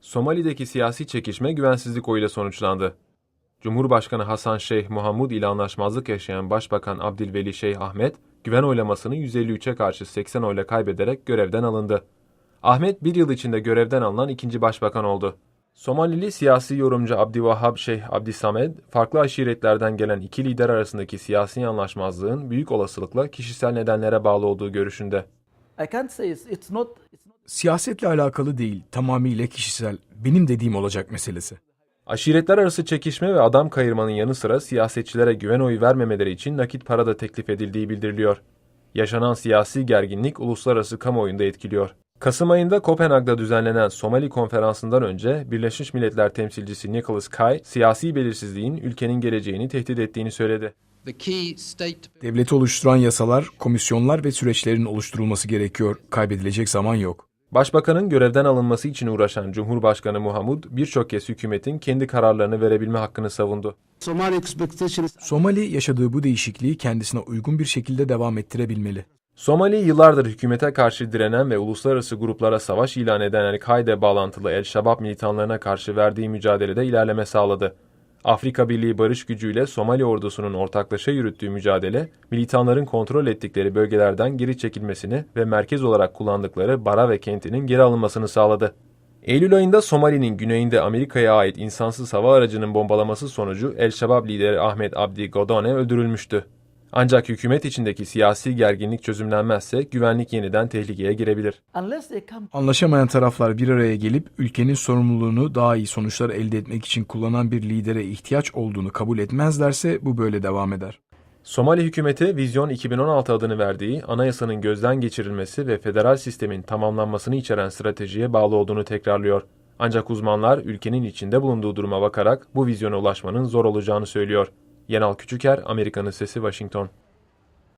Somali'deki siyasi çekişme güvensizlik oyuyla sonuçlandı. Cumhurbaşkanı Hasan Şeyh Muhammud ile anlaşmazlık yaşayan Başbakan Abdülveli Şeyh Ahmet, güven oylamasını 153'e karşı 80 oyla kaybederek görevden alındı. Ahmet bir yıl içinde görevden alınan ikinci başbakan oldu. Somalili siyasi yorumcu Abdivahab Şeyh Abdisamed, farklı aşiretlerden gelen iki lider arasındaki siyasi anlaşmazlığın büyük olasılıkla kişisel nedenlere bağlı olduğu görüşünde. Siyasetle alakalı değil, tamamıyla kişisel, benim dediğim olacak meselesi. Aşiretler arası çekişme ve adam kayırmanın yanı sıra siyasetçilere güven oyu vermemeleri için nakit para da teklif edildiği bildiriliyor. Yaşanan siyasi gerginlik uluslararası kamuoyunda etkiliyor. Kasım ayında Kopenhag'da düzenlenen Somali konferansından önce Birleşmiş Milletler temsilcisi Nicholas Kay, siyasi belirsizliğin ülkenin geleceğini tehdit ettiğini söyledi. Devleti oluşturan yasalar, komisyonlar ve süreçlerin oluşturulması gerekiyor. Kaybedilecek zaman yok. Başbakanın görevden alınması için uğraşan Cumhurbaşkanı Muhamud birçok kez hükümetin kendi kararlarını verebilme hakkını savundu. Somali yaşadığı bu değişikliği kendisine uygun bir şekilde devam ettirebilmeli. Somali yıllardır hükümete karşı direnen ve uluslararası gruplara savaş ilan eden El-Kaide bağlantılı El-Şabab militanlarına karşı verdiği mücadelede ilerleme sağladı. Afrika Birliği barış gücüyle Somali ordusunun ortaklaşa yürüttüğü mücadele, militanların kontrol ettikleri bölgelerden geri çekilmesini ve merkez olarak kullandıkları Bara ve kentinin geri alınmasını sağladı. Eylül ayında Somali'nin güneyinde Amerika'ya ait insansız hava aracının bombalaması sonucu El-Şabab lideri Ahmet Abdi Godone öldürülmüştü. Ancak hükümet içindeki siyasi gerginlik çözümlenmezse güvenlik yeniden tehlikeye girebilir. Anlaşamayan taraflar bir araya gelip ülkenin sorumluluğunu daha iyi sonuçlar elde etmek için kullanan bir lidere ihtiyaç olduğunu kabul etmezlerse bu böyle devam eder. Somali hükümeti Vizyon 2016 adını verdiği anayasanın gözden geçirilmesi ve federal sistemin tamamlanmasını içeren stratejiye bağlı olduğunu tekrarlıyor. Ancak uzmanlar ülkenin içinde bulunduğu duruma bakarak bu vizyona ulaşmanın zor olacağını söylüyor. Yenal Küçüker, Amerika'nın Sesi, Washington.